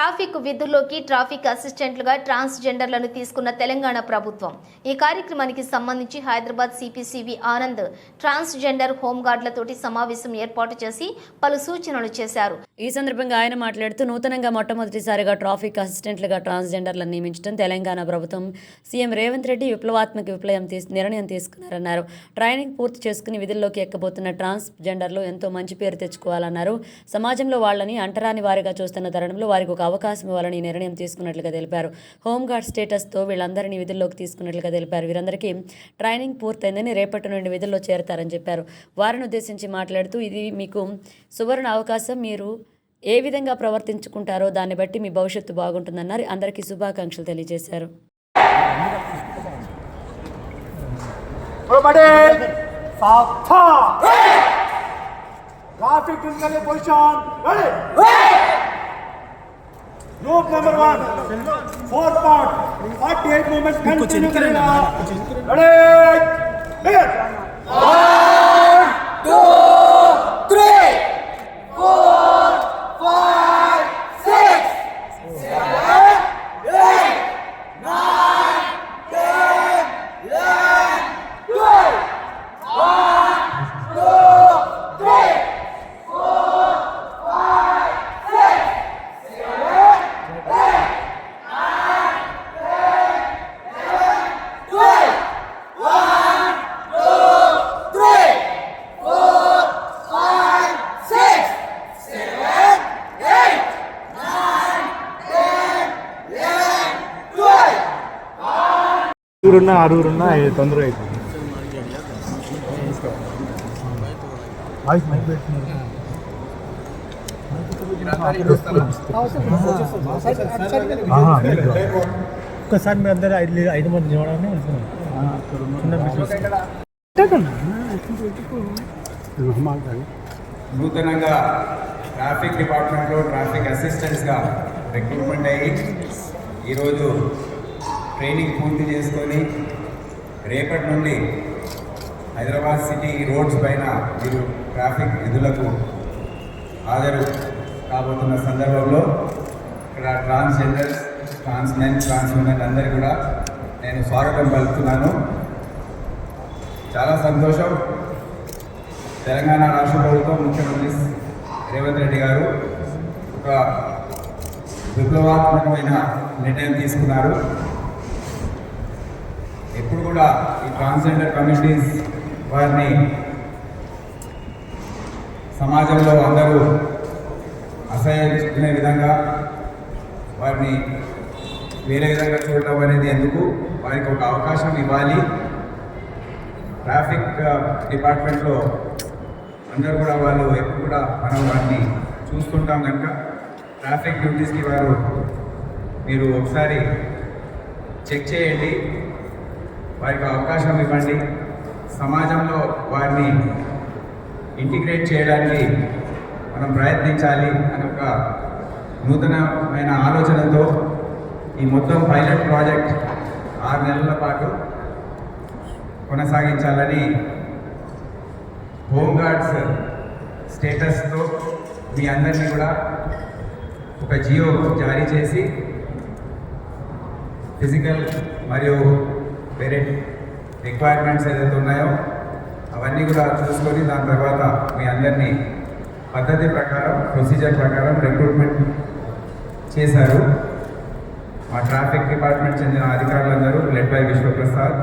Traffic విధుల్లోకి traffic అసిస్టెంట్లుగా ట్రాన్స్జెండర్లను తీసుకున్న తెలంగాణ ప్రభుత్వం. ఈ కార్యక్రమానికి సంబంధించి Hyderabad C P C V Anand transgender హోంగార్డులతోటి సమావేశం ఏర్పాటు చేసి పలు సూచనలు చేశారు. ఈ సందర్భంగా ఆయన మాట్లాడుతూ నూతనంగా మొట్టమొదటిసారిగా ట్రాఫిక్ అసిస్టెంట్లుగా ట్రాన్స్జెండర్లను నియమించడం తెలంగాణ ప్రభుత్వం సీఎం రేవంత్ రెడ్డి విప్లవాత్మక విప్లవం నిర్ణయం తీసుకున్నారన్నారు. ట్రైనింగ్ పూర్తి చేసుకుని విధుల్లోకి ఎక్కబోతున్న ట్రాన్స్జెండర్లు ఎంతో మంచి పేరు తెచ్చుకోవాలన్నారు. సమాజంలో వాళ్ళని అంటరాని వారిగా చూస్తున్న తరుణంలో వారికి ఒక అవకాశం ఇవ్వాలని నిర్ణయం తీసుకున్నట్లుగా తెలిపారు. హోంగార్డ్ స్టేటస్తో వీళ్ళందరినీ విధుల్లోకి తీసుకున్నట్లుగా తెలిపారు. వీరందరికీ ట్రైనింగ్ పూర్తయిందని రేపటి నుండి విధుల్లో చేరతారని చెప్పారు. వారిని ఉద్దేశించి మాట్లాడుతూ ఇది మీకు సువర్ణ అవకాశం. మీరు ఏ విధంగా ప్రవర్తించుకుంటారో దాన్ని బట్టి మీ భవిష్యత్తు బాగుంటుందన్నారు. అందరికీ శుభాకాంక్షలు తెలియజేశారు. Traffic position! Group number one, four part, 48 movements continue करें ना. Ready, hit. One, two, three. ముగ్గురున్నా ఆరుగురున్నా ఐదు తొందరగా అవుతుంది వాయిస్ ఒక్కసారి మీ అందరూ ఐదు ఐదు మంది చూడాలని వెళ్తున్నాం నూతనంగా ట్రాఫిక్ డిపార్ట్మెంట్లో ట్రాఫిక్ అసిస్టెంట్స్గా రిక్రూట్మెంట్ అయ్యి ఈరోజు ట్రైనింగ్ పూర్తి చేసుకొని రేపటి నుండి హైదరాబాద్ సిటీ రోడ్స్ పైన మీరు ట్రాఫిక్ విధులకు హాజరు కాబోతున్న సందర్భంలో ఇక్కడ transgenders trans men trans women అందరికీ కూడా నేను స్వాగతం పలుకుతున్నాను. చాలా సంతోషం. తెలంగాణ రాష్ట్ర ప్రభుత్వం ముఖ్యమంత్రి రేవంత్ రెడ్డి గారు ఒక విప్లవాత్మకమైన నిర్ణయం తీసుకున్నారు. ఎప్పుడు కూడా ఈ ట్రాన్స్జెండర్ కమ్యూనిటీస్ వారిని సమాజంలో అందరూ అసహించుకునే విధంగా వారిని వేరే విధంగా చూడటం అనేది ఎందుకు? వారికి ఒక అవకాశం ఇవ్వాలి. ట్రాఫిక్ డిపార్ట్మెంట్లో అందరూ కూడా వాళ్ళు ఎప్పుడు కూడా మనం వారిని చూస్తుంటాం కనుక ట్రాఫిక్ డ్యూటీస్కి వారు మీరు ఒకసారి చెక్ చేయండి. వారికి అవకాశం ఇవ్వండి. సమాజంలో వారిని ఇంటిగ్రేట్ చేయడానికి మనం ప్రయత్నించాలి అని ఒక నూతనమైన ఆలోచనతో ఈ మొత్తం పైలట్ ప్రాజెక్ట్ ఆరు నెలల పాటు కొనసాగించాలని హోంగార్డ్స్ స్టేటస్తో మీ అందరినీ కూడా ఒక జియో జారీ చేసి ఫిజికల్ మరియు వేరే రిక్వైర్మెంట్స్ ఏదైతే ఉన్నాయో అవన్నీ కూడా చూసుకొని దాని తర్వాత మీ అందరినీ పద్ధతి ప్రకారం ప్రొసీజర్ ప్రకారం రిక్రూట్మెంట్ చేశారు. మా ట్రాఫిక్ డిపార్ట్మెంట్ చెందిన అధికారులందరూ లెడ్ బై విశ్వప్రసాద్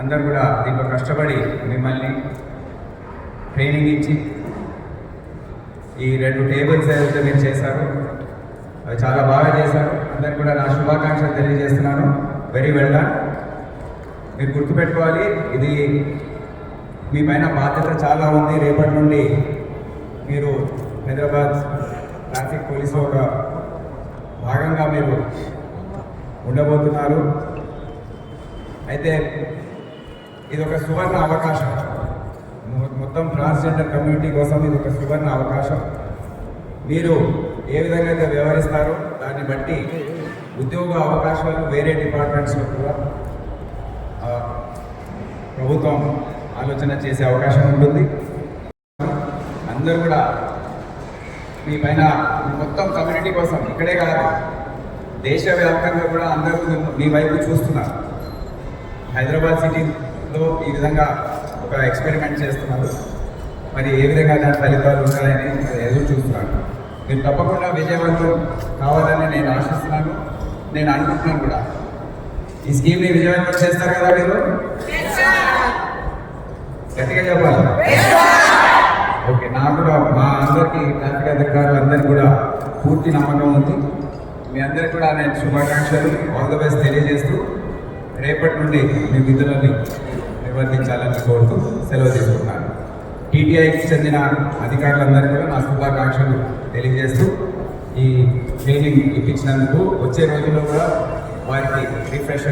అందరు కూడా దీంట్లో కష్టపడి మిమ్మల్ని ట్రైనింగ్ ఇచ్చి ఈ రెండు టేబుల్స్ ఏదైతే మీరు చేశారు అవి చాలా బాగా చేశారు. అందరికి కూడా నా శుభాకాంక్షలు తెలియజేస్తున్నాను. వెరీ వెల్ డన్ మీరు గుర్తుపెట్టుకోవాలి ఇది మీ పైన బాధ్యత చాలా ఉంది. రేపటి నుండి మీరు హైదరాబాద్ ట్రాఫిక్ పోలీసు ఒక భాగంగా మీరు ఉండబోతున్నారు. అయితే ఇది ఒక సువర్ణ అవకాశం. మొత్తం ట్రాన్స్జెండర్ కమ్యూనిటీ కోసం ఇది ఒక సువర్ణ అవకాశం. మీరు ఏ విధంగా అయితే వ్యవహరిస్తారో దాన్ని బట్టి ఉద్యోగ అవకాశాలు వేరే డిపార్ట్మెంట్స్లో కూడా ప్రభుత్వం ఆలోచన చేసే అవకాశం ఉంటుంది. అందరూ కూడా మీ పైన మొత్తం కమ్యూనిటీ కోసం ఇక్కడే కాదు దేశవ్యాప్తంగా కూడా అందరూ మీ- వైపు చూస్తున్నారు. హైదరాబాద్ సిటీలో ఈ విధంగా ఒక ఎక్స్పెరిమెంట్ చేస్తున్నారు. మరి ఏ విధంగా దాని ఫలితాలు ఉంటాయని ఎదురు చూస్తున్నాను మీరు తప్పకుండా విజయవంతం కావాలని నేను ఆశిస్తున్నాను. నేను అనుకుంటున్నాను కూడా. ఈ స్కీమ్ని విజయవంతం చేస్తారు కదా మీరు? గట్టిగా చెప్పాలి. ఓకే నాకు కూడా మా అందరికీ ట్రాఫిక్ అధికారులు అందరికీ కూడా పూర్తి నమ్మకం ఉంది. మీ అందరికీ కూడా నేను శుభాకాంక్షలు ఆల్ ద బెస్ట్ తెలియజేస్తూ రేపటి నుండి మీ విధులని నిర్వర్తించాలని కోరుతూ సెలవు తీసుకుంటున్నాను టీటీఐకి చెందిన అధికారులందరికీ కూడా నా శుభాకాంక్షలు తెలియజేస్తూ ఈ ట్రైనింగ్ ఇప్పించినందుకు వచ్చే రోజుల్లో కూడా వారికి రిఫ్రెష్